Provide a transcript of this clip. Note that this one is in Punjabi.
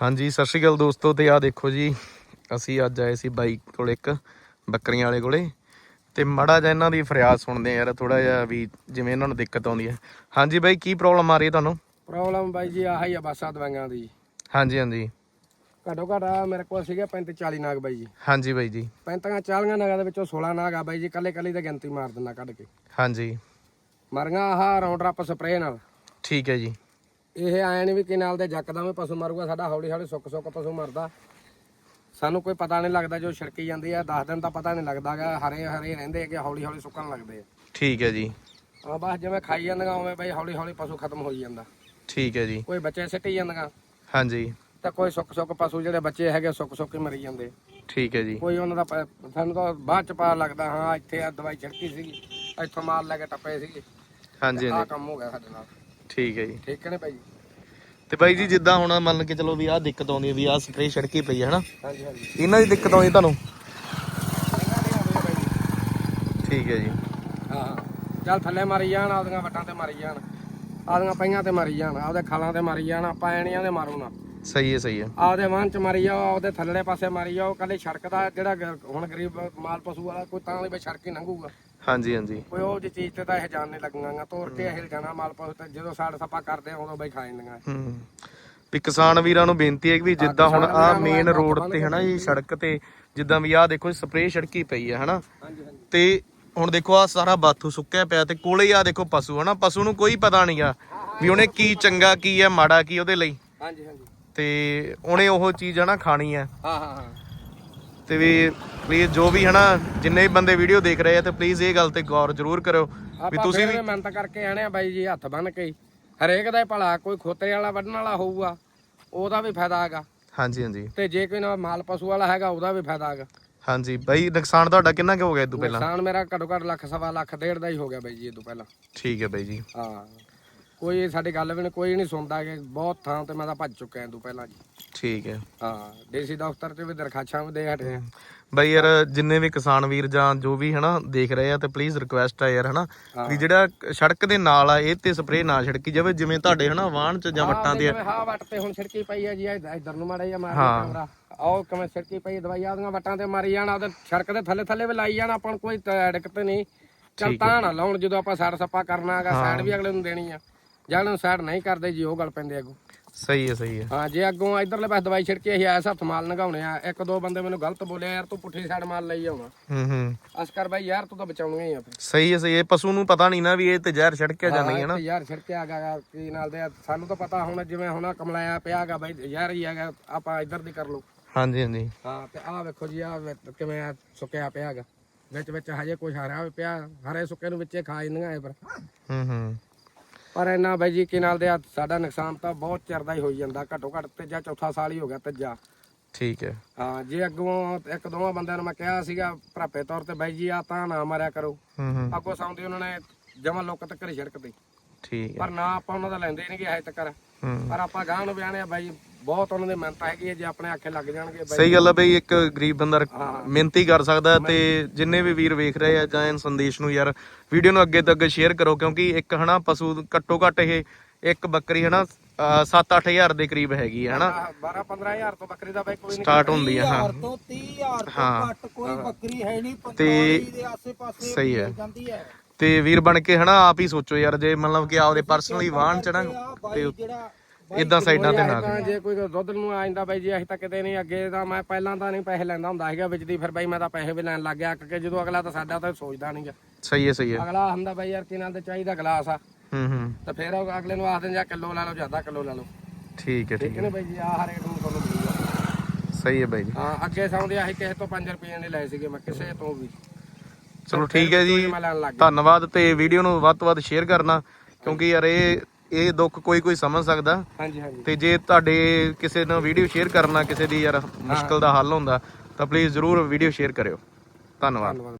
ਹਾਂਜੀ ਸਤਿ ਸ਼੍ਰੀ ਅਕਾਲ ਦੋਸਤੋ ਤੇ ਆ ਦੇਖੋ ਜੀ ਅਸੀਂ ਅੱਜ ਆਏ ਸੀ ਬਾਈ ਕੋਲ ਇੱਕ ਬੱਕਰੀਆਂ ਵਾਲੇ ਕੋਲੇ ਤੇ ਮੜਾ ਜਿਹਾ ਇਹਨਾਂ ਦੀ ਫਰਿਆਦ ਸੁਣਦੇ ਆ ਯਾਰ ਥੋੜਾ ਜਿਹਾ ਵੀ ਜਿਵੇਂ ਇਹਨਾਂ ਨੂੰ ਦਿੱਕਤ ਆਉਂਦੀ ਹੈ। ਹਾਂਜੀ ਬਾਈ ਕੀ ਪ੍ਰੋਬਲਮ ਆ ਰਹੀ ਹੈ ਤੁਹਾਨੂੰ? ਪ੍ਰੋਬਲਮ ਬਾਈ ਜੀ ਆਹ ਹੀ ਆ ਬਸ ਆ ਦਵਾਈਆਂ ਦੀ। ਹਾਂਜੀ ਹਾਂਜੀ। ਘੱਟੋ ਘੱਟ ਆ ਮੇਰੇ ਕੋਲ ਸੀਗੇ 35 40 ਨਾਗ ਬਾਈ ਜੀ। ਹਾਂਜੀ ਬਾਈ ਜੀ। 35 40 ਨਾਗਾਂ ਦੇ ਵਿੱਚੋਂ 16 ਨਾਗ ਆ ਬਾਈ ਜੀ ਕੱਲੇ ਕੱਲੇ ਦੀ ਗਿਣਤੀ ਮਾਰ ਦਿੰਦਾ ਕੱਢ ਕੇ। ਹਾਂਜੀ। ਮਰੀਆਂ ਆਹ ਰਾਉਂਡ ਅਪ ਸਪਰੇਅ ਨਾਲ। ਠੀਕ ਹੈ ਜੀ। ਇਹ ਆਏ ਨਹੀਂ ਵੀ ਕਿ ਨਾਲ ਦੇ ਜੱਕਦਮ ਪਸ਼ੂ ਮਰੂਗਾ ਸਾਡਾ ਹੌਲੀ ਹੌਲੀ ਸੁੱਕ ਸੁੱਕ ਪਸ਼ੂ ਮਰਦਾ। ਸਾਨੂੰ ਕੋਈ ਪਤਾ ਨਹੀਂ ਲੱਗਦਾ ਜੋ ਛਿੜਕੀ ਜਾਂਦੀ ਆ 10 ਦਿਨ ਤਾਂ ਪਤਾ ਨਹੀਂ ਲੱਗਦਾਗਾ ਹਰੇ ਹਰੇ ਰਹਿੰਦੇ ਕਿ ਹੌਲੀ ਹੌਲੀ ਸੁੱਕਣ ਲੱਗਦੇ ਆ। ਠੀਕ ਹੈ ਜੀ। ਆ ਬਸ ਜਿਵੇਂ ਖਾਈ ਜਾਂਦੀਆਂ ਉਵੇਂ ਬਈ ਹੌਲੀ ਹੌਲੀ ਪਸ਼ੂ ਖਤਮ ਹੋਈ ਜਾਂਦਾ। ਠੀਕ ਹੈ ਜੀ। ਕੋਈ ਬੱਚੇ ਸਿੱਟੀ ਜਾਂਦੀਆਂ ਹਾਂਜੀ। ਤਾਂ ਕੋਈ ਸੁੱਕ ਸੁੱਕ ਪਸ਼ੂ ਜਿਹੜੇ ਬੱਚੇ ਹੈਗੇ ਸੁੱਕ ਸੁੱਕ ਹੀ ਮਰੀ ਜਾਂਦੇ। ਠੀਕ ਹੈ ਜੀ। ਕੋਈ ਉਹਨਾਂ ਦਾ ਪ- ਸਾਨੂੰ ਤਾਂ ਬਾਅਦ ਚ ਪਤਾ ਲੱਗਦਾ ਹਾਂ ਇੱਥੇ ਆ ਦਵਾਈ ਛਿੜਕੀ ਸੀਗੀ ਇੱਥੋਂ ਮਾਲ ਲੈ ਕੇ ਟੱਪੇ ਸੀਗੇ। ਹਾਂਜੀ ਹਾਂਜੀ। ਕੰਮ ਹੋ ਗਿਆ ਸਾਡੇ ਨਾਲ। ਠੀਕ ਹੈ ਜੀ। ਠੀਕ ਹੈ ਨੇ ਭਾਈ ਤੇ ਬਾਈ ਜੀ ਜਿੱਦਾਂ ਹੁਣ ਮੰਨ ਕੇ ਚਲੋ ਵੀ ਆਹ ਦਿੱਕਤ ਆਉਂਦੀ ਹੈ ਵੀ ਆਹ ਸਪਰੇਅ ਛੜਕੀ ਪਈ ਹੈ ਹਨਾ? ਹਾਂਜੀ ਹਾਂਜੀ। ਇਹਨਾਂ ਦੀ ਦਿੱਕਤ ਆਉਂਦੀ ਤੁਹਾਨੂੰ। ਠੀਕ ਹੈ ਜੀ। ਹਾਂ ਚੱਲ ਥੱਲੇ ਮਾਰੀ ਜਾਣ ਆਪਦੀਆਂ ਵੱਟਾਂ ਤੇ ਮਾਰੀ ਜਾਣ। ਆਪਦੀਆਂ ਪਈਆਂ ਤੇ ਮਾਰੀ ਜਾਣ ਆਪਦੇ ਖਾਲਾਂ ਤੇ ਮਾਰੀ ਜਾਣ ਆਪਾਂ ਐਣੀਆਂ ਦੇ ਮਾਰੂ ਨਾ। ਸਹੀ ਹੈ ਸਹੀ ਹੈ। ਆਪਦੇ ਵਾਹਨ ਚ ਮਾਰੀ ਜਾਓ ਆਪਦੇ ਥੱਲੜੇ ਪਾਸੇ ਮਾਰੀ ਜਾਓ ਕੱਲੇ ਸੜਕ ਦਾ ਜਿਹੜਾ ਹੁਣ ਗਰੀਬ ਮਾਲ ਪਸ਼ੂ ਵਾਲਾ ਕੋਈ ਤਾਂ ਵੀ ਸੜਕ ਹੀ ਲੰਘੂਗਾ। ਹਾਂਜੀ ਹਾਂਜੀ। ਕੋਈ ਉਹ ਜਿਹੀ ਚੀਜ਼ ਤੇ ਤਾਂ ਇਹ ਜਾਣ ਨਹੀਂ ਲੱਗਣਾਗਾ ਤੋੜ ਕੇ ਇਹ ਜਾਣਾ ਮਾਲ ਪਸ਼ੂ ਤੇ ਜਦੋਂ ਸਾੜ ਸੱਪਾ ਕਰਦੇ ਆ, ਉਦੋਂ ਬਈ ਖਾ ਜਾਂਦੀਆਂ। ਹੂੰ। ਵੀ ਕਿਸਾਨ ਵੀਰਾਂ ਨੂੰ ਬੇਨਤੀ ਹੈ ਕਿ ਵੀ ਜਿੱਦਾਂ ਹੁਣ ਆ ਮੇਨ ਰੋਡ ਤੇ ਹਨਾ ਜੀ ਸੜਕ ਤੇ ਜਿੱਦਾਂ ਵੀ ਆਹ ਦੇਖੋ ਸਪਰੇਅ ਛੜਕੀ ਪਈ ਹੈ ਹਨਾ। ਹਾਂਜੀ ਹਾਂਜੀ। ਤੇ ਹੁਣ ਦੇਖੋ ਆ ਸਾਰਾ ਬਾਥੂ ਸੁੱਕਿਆ ਪਿਆ ਤੇ ਕੋਲੇ ਹੀ ਆ ਦੇਖੋ ਪਸ਼ੂ ਹਨਾ। ਪਸ਼ੂ ਨੂੰ ਕੋਈ ਪਤਾ ਨਹੀਂਗਾ ਵੀ ਉਹਨੇ ਕੀ ਚੰਗਾ ਕੀ ਹੈ ਮਾੜਾ ਕੀ ਉਹਦੇ ਲਈ। ਹਾਂਜੀ ਹਾਂਜੀ। ਤੇ ਉਹਨੇ ਉਹ ਚੀਜ਼ ਹਨਾ ਖਾਣੀ ਹੈ ਹਾਂ ਹਾਂ ਹਾਂ। ਤੇ ਵੀ ਪਲੀਜ਼ ਜੋ ਵੀ ਹਨਾ ਜਿੰਨੇ ਵੀ ਬੰਦੇ ਵੀਡੀਓ ਦੇਖ ਰਹੇ ਆ ਤੇ ਪਲੀਜ਼ ਇਹ ਗੱਲ ਤੇ ਗੌਰ ਜ਼ਰੂਰ ਕਰਿਓ ਵੀ ਤੁਸੀਂ ਵੀ ਮਿਹਨਤ ਕਰਕੇ ਆਣੇ ਆ ਬਾਈ ਜੀ ਹੱਥ ਬੰਨ ਕੇ। ਹਰੇਕ ਦਾ ਭਲਾ ਕੋਈ ਖੋਤੇ ਵਾਲਾ ਵੱਢਣ ਵਾਲਾ ਹੋਊਗਾ ਉਹਦਾ ਵੀ ਫਾਇਦਾ ਹੈਗਾ। ਹਾਂਜੀ ਹਾਂਜੀ। ਤੇ ਜੇ ਕੋਈ ਨਾ ਮਾਲ ਪਸ਼ੂ ਵਾਲਾ ਹੈਗਾ ਉਹਦਾ ਵੀ ਫਾਇਦਾ ਹੈਗਾ। ਹਾਂਜੀ ਬਾਈ ਨੁਕਸਾਨ ਤੁਹਾਡਾ ਕਿੰਨਾ ਕੁ ਹੋ ਗਿਆ ਤੋਂ ਪਹਿਲਾਂ? ਨੁਕਸਾਨ ਮੇਰਾ ਘੱਟੋ ਘੱਟ ਲੱਖ ਸਵਾ ਲੱਖ ਡੇਢ ਦਾ ਹੀ ਹੋ ਗਿਆ ਬਾਈ ਜੀ ਤੋਂ ਪਹਿਲਾਂ। ਠੀਕ ਹੈ ਬਾਈ ਜੀ। ਹਾਂ। ਕੋਈ ਸਾਡੀ ਗੱਲ ਵੀ ਨਹੀਂ ਕੋਈ ਨਹੀਂ ਸੁਣਦਾ ਕਿ ਬਹੁਤ ਥਾਂ ਤੇ ਮੈਂ ਤਾਂ ਭੱਜ ਚੁੱਕਿਆ ਤੋਂ ਪਹਿਲਾਂ ਜੀ। ਠੀਕ ਹੈ। ਹਾਂ ਡੀਸੀ ਦਫ਼ਤਰ 'ਚ ਵੀ ਦਰਖਾਸਤਾਂ ਵੀ ਦੇ ਹਟੇ ਆ। ਬਈ ਯਾਰ ਜਿੰਨੇ ਵੀ ਕਿਸਾਨ ਵੀਰ ਜਾਂ ਜੋ ਵੀ ਹਨਾ ਦੇਖ ਰਹੇ ਆ ਤੇ ਪਲੀਜ਼ ਰਿਕੁਐਸਟ ਆ ਯਾਰ ਹਨਾ ਵੀ ਜਿਹੜਾ ਸੜਕ ਦੇ ਨਾਲ ਆ ਇਹ ਤੇ ਸਪਰੇਅ ਨਾ ਛਿੜਕੀ ਜਾਵੇ ਜਿਵੇਂ ਤੁਹਾਡੇ ਹਨਾ ਵਾਹਣ ਚ ਜਾਂ ਵੱਟਾਂ ਜਿਵੇਂ ਹਾਂ ਵੱਟ ਤੇ ਹੁਣ ਛਿੜਕੀ ਪਈ ਹੈ ਜੀ ਇਧ- ਇੱਧਰ ਨੂੰ ਮਾੜਾ ਜਿਹਾ ਮਾਰ ਕੈਮਰਾ। ਆਓ ਕਿਵੇਂ ਛਿੜਕੀ ਪਈ ਦਵਾਈ ਆਦੀਆਂ ਵੱਟਾਂ ਤੇ ਮਾਰੀ ਜਾਣਾ ਉਹਦੇ ਸੜਕ ਦੇ ਥੱਲੇ ਥੱਲੇ ਵੀ ਲਾਈ ਜਾਣਾ ਆਪਾਂ ਨੂੰ ਕੋਈ ਤ- ਦਿੱਕਤ ਨਹੀਂ। ਚੱਲ ਤਾਂ ਨਾ ਲਾਉਣ ਜਦੋਂ ਆਪਾਂ ਸਾੜ ਸੱਪਾ ਕਰਨਾ ਹੈਗਾ ਸਾਈਡ ਵੀ ਅਗਲੇ ਨੂੰ ਦੇਣੀ ਆ। ਜਾਂ ਨੂੰ ਸਾਈਡ ਨਹੀਂ ਕਰਦੇ ਜੀ ਉਹ ਗੱਲ ਪੈਂਦੇ ਅੱਗੋਂ। ਸਹੀ ਹੈ ਸਹੀ ਹੈ। ਹਾਂ ਜੇ ਅੱਗੋਂ ਇਧਰਲੇ ਪਾਸੇ ਦਵਾਈ ਛਿੜਕੀ ਅਸੀਂ ਐਸਾ ਹੱਥ ਮਾਲ ਨਗਾਉਣੇ ਆ ਇੱਕ ਦੋ ਬੰਦੇ ਮੈਨੂੰ ਗਲਤ ਬੋਲਿਆ ਯਾਰ ਤੂੰ ਪੁੱਠੀ ਸਾਈਡ ਮਾਲ ਲਈ ਆਉਣਾ। ਹੂੰ ਹੂੰ। ਅਸਕਰ ਬਾਈ ਯਾਰ ਤੂੰ ਤਾਂ ਬਚਾਉਣੀਆਂ ਹੀ ਆ ਫਿਰ। ਸਹੀ ਹੈ ਸਹੀ ਹੈ ਪਸ਼ੂ ਨੂੰ ਪਤਾ ਨਹੀਂ ਨਾ ਵੀ ਇਹ ਤੇ ਜ਼ਹਿਰ ਛਿੜਕਿਆ ਜਾਂ ਨਹੀਂ ਹਨਾ ਤੇ ਯਾਰ ਛਿੜਕਿਆ ਹੈਗਾ ਕੀ ਨਾਲ ਦੇ ਆ, ਸਾਨੂੰ ਤਾਂ ਪਤਾ ਹੁਣ ਜਿਵੇਂ ਹੁਣ ਕਮਲਾਇਆ ਪਿਆ ਹੈਗਾ ਬਾਈ ਯਾਰ ਹੀ ਹੈਗਾ ਆਪਾਂ ਇੱਧਰ ਦੀ ਕਰ ਲਓ। ਹਾਂਜੀ ਹਾਂਜੀ। ਹਾਂ ਤੇ ਆਹ ਵੇਖੋ ਜੀ ਆ ਕਿਵੇਂ ਆ ਸੁੱਕਿਆ ਪਿਆ ਹੈਗਾ। ਵਿੱਚ ਵਿੱਚ ਹਜੇ ਕੁਝ ਹਰਿਆ ਵੀ ਪਿਆ ਹਰੇ ਸੁੱਕੇ ਨੂੰ ਵਿੱਚੇ ਖਾ ਜਾਂਦੀਆਂ ਇਹ ਪਰ। ਹੂੰ ਹੂੰ। ਪਰ ਇੰਨਾ ਬਾਈ ਜੀ ਕੀ ਨਾਲ ਦੇ ਆ ਸਾਡਾ ਨੁਕਸਾਨ ਤਾਂ ਬਹੁਤ ਚਿਰ ਦਾ ਹੀ ਹੋਈ ਜਾਂਦਾ ਘੱਟੋ ਘੱਟ ਤੀਜਾ ਚੌਥਾ ਸਾਲ ਹੀ ਹੋ ਗਿਆ ਤੀਜਾ। ਠੀਕ ਹੈ। ਹਾਂ ਜੇ ਅੱਗੋਂ ਇੱਕ ਦੋਵਾਂ ਬੰਦਿਆਂ ਨੂੰ ਮੈਂ ਕਿਹਾ ਸੀਗਾ ਭਰਾਪੇ ਤੌਰ ਤੇ ਬਾਈ ਜੀ ਆ ਤਾਂ ਨਾ ਮਾਰਿਆ ਕਰੋ। ਹੂੰ ਹੂੰ। ਅੱਗੋਂ ਸੌਂਦੇ ਉਹਨਾਂ ਨੇ ਜਮਾ ਲੋਕ ਤੱਕ ਹੀ ਛਿੜਕਦੇ ਠੀਕ ਹੈ। ਪਰ ਨਾ ਆਪਾਂ ਉਹਨਾਂ ਦਾ ਲੈਂਦੇ ਨਹੀਂ ਕਿ ਹਜੇ ਤੱਕ। ਪਰ ਆਪਾਂ ਗਾਂ ਨੂੰ ਬਿਆਣੇ ਆ ਬਾਈ ਬਹੁਤ ਉਹਨਾਂ ਦੀ ਮਿਹਨਤ ਹੈਗੀ ਹੈ ਜੇ ਆਪਣੇ ਆਖੇ ਲੱਗ ਜਾਣਗੇ ਬਾਈ ਸਹੀ ਗੱਲ ਹੈ ਬਈ ਇੱਕ ਗਰੀਬ ਬੰਦਾ। ਮਿਹਨਤੀ ਕਰ ਸਕਦਾ ਤੇ ਜਿੰਨੇ ਵੀ ਵੀਰ ਵੇਖ ਰਹੇ ਆ ਜਾਂ ਇਹ ਸੰਦੇਸ਼ ਨੂੰ ਯਾਰ ਵੀਡੀਓ ਨੂੰ ਅੱਗੇ ਤੋਂ ਅੱਗੇ ਸ਼ੇਅਰ ਕਰੋ ਕਿਉਂਕਿ ਇੱਕ ਹਨਾ ਪਸ਼ੂ ਘੱਟੋ ਘੱਟ ਇਹ ਇੱਕ ਬੱਕਰੀ ਹਨਾ 7-8000 ਦੇ ਕਰੀਬ ਹੈਗੀ ਹੈ ਹਨਾ 12 15000 ਤੋਂ ਬੱਕਰੀ ਦਾ ਬਾਈ ਕੋਈ ਨਹੀਂ ਸਟਾਰਟ ਹੁੰਦੀ ਹੈ ਹਾਂ ਤੋਂ 30000 ਤੋਂ ਹਾਂ। ਘੱਟ ਕੋਈ ਬੱਕਰੀ ਹੈ ਨਹੀਂ ਤੇ 45 ਦੇ ਆਸੇ-ਪਾਸੇ ਸਹੀ ਹੈ। ਮਿਲ ਜਾਂਦੀ ਹੈ ਤੇ ਵੀਰ ਬਣ ਕੇ ਹਨਾ ਆਪ ਹੀ ਸੋਚੋ ਯਾਰ ਜੇ ਮਤਲਬ ਕਿ ਆਪਦੇ ਪਰਸਨਲੀ ਵਾਹਨ ਚ ਨਾ ਆ ਬਾਈ ਜਿਹੜਾ ਇਦਾਂ ਸਾਈਡਾਂ ਤੇ ਨਾ ਜੇ ਕੋਈ ਦੁੱਧ ਨੂੰ ਆ ਜਾਂਦਾ ਬਾਈ ਜੀ ਅਸੀਂ ਤਾਂ ਕਿਤੇ ਨਹੀਂ ਅੱਗੇ ਤਾਂ ਮੈਂ ਪਹਿਲਾਂ ਤਾਂ ਨਹੀਂ ਪੈਸੇ ਲੈਂਦਾ ਹੁੰਦਾ ਸੀਗਾ ਵਿੱਚ ਦੀ ਫਿਰ ਬਾਈ ਮੈਂ ਤਾਂ ਪੈਸੇ ਵੀ ਲੈਣ ਲੱਗ ਗਿਆ ਕਿ ਜਦੋਂ ਅਗਲਾ ਤਾਂ ਸਾਡਾ ਤਾਂ ਸੋਚਦਾ ਨਹੀਂਗਾ ਸਹੀ ਹੈ ਸਹੀ ਹੈ। ਅਗਲਾ ਹੁੰਦਾ ਬਾਈ ਯਾਰ ਕਿਨਾਂ ਤੇ ਚਾਹੀਦਾ ਗਲਾਸ ਆ। ਹੂੰ ਹੂੰ। ਤਾਂ ਫਿਰ ਉਹ ਅਗਲੇ ਨੂੰ ਆਖਦੇ ਜਾਂ ਕਿਲੋ ਲੈ ਲਓ ਜ਼ਿਆਦਾ ਕਿਲੋ ਲੈ ਲਓ। ਠੀਕ ਹੈ ਠੀਕ ਹੈ ਨਾ ਬਾਈ ਜੀ ਆਹ ਰੇਟ ਨੂੰ ਤੁਹਾਨੂੰ ਮਿਲੂਗਾ। ਸਹੀ ਹੈ ਬਾਈ ਜੀ। ਹਾਂ ਅੱਗੇ ਸੌਂਦੇ ਅਸੀਂ ਕਿਸੇ ਤੋਂ 5 ਰੁਪਏ ਦੇ ਲਏ ਸੀਗੇ ਮੈਂ ਕਿਸੇ ਤੋਂ ਵੀ। ਚਲੋ ਠੀਕ ਹੈ ਜੀ। ਧੰਨਵਾਦ ਤੇ ਵੀਡੀਓ ਨੂੰ ਵੱਧ ਤੋਂ ਵੱਧ ਸ਼ੇਅਰ ਕਰਨਾ ਕਿਉਂਕਿ ਯਾਰ ਇਹ ਇਹ ਦੁੱਖ ਕੋਈ ਕੋਈ ਸਮਝ ਸਕਦਾ। ਹਾਂਜੀ ਹਾਂਜੀ। ਤੇ ਜੇ ਤੁਹਾਡੇ ਕਿਸੇ ਨੂੰ ਵੀਡੀਓ ਸ਼ੇਅਰ ਕਰਨਾ ਕਿਸੇ ਦੀ ਯਾਰ ਮੁਸ਼ਕਲ ਦਾ ਹੱਲ ਹੁੰਦਾ ਤਾਂ ਪਲੀਜ਼ ਜਰੂਰ ਵੀਡੀਓ ਸ਼ੇਅਰ ਕਰਿਓ। ਧੰਨਵਾਦ।